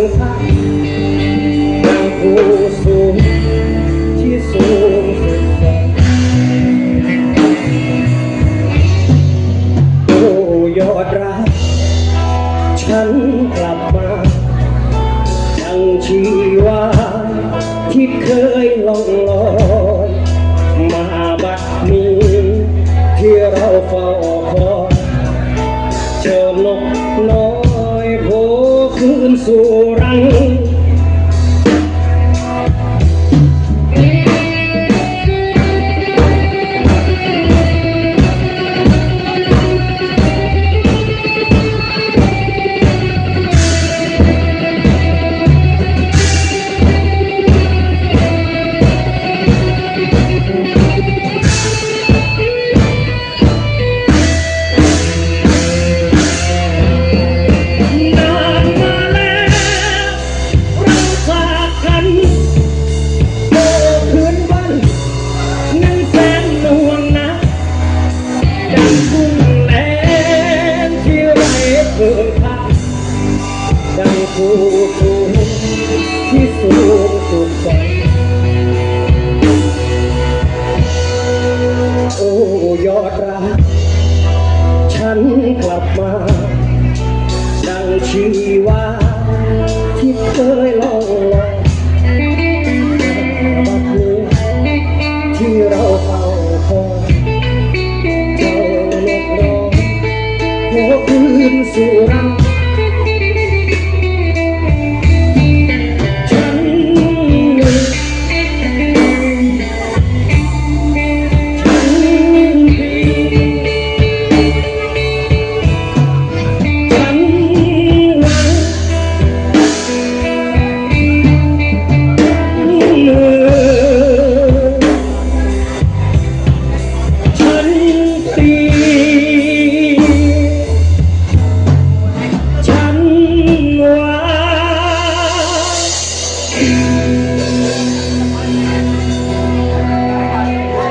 ที่ไรเพื่องพักดังผู้สูงที่สูงสุดแสนโอ้ยอดรัก ฉันกลับมาดังชีวาที่เคยล่องลอยมาบัดนี้ที่เราเฝ้า คื ดังผู้สูงที่สูงสุดใจโอ้ยอดรักฉันกลับมาดังชีวาที่เคยล่องลอยบัดนี้ที่เราเฝ้าคอยเจ้านกน้อยหัวคืนสู่รัง you.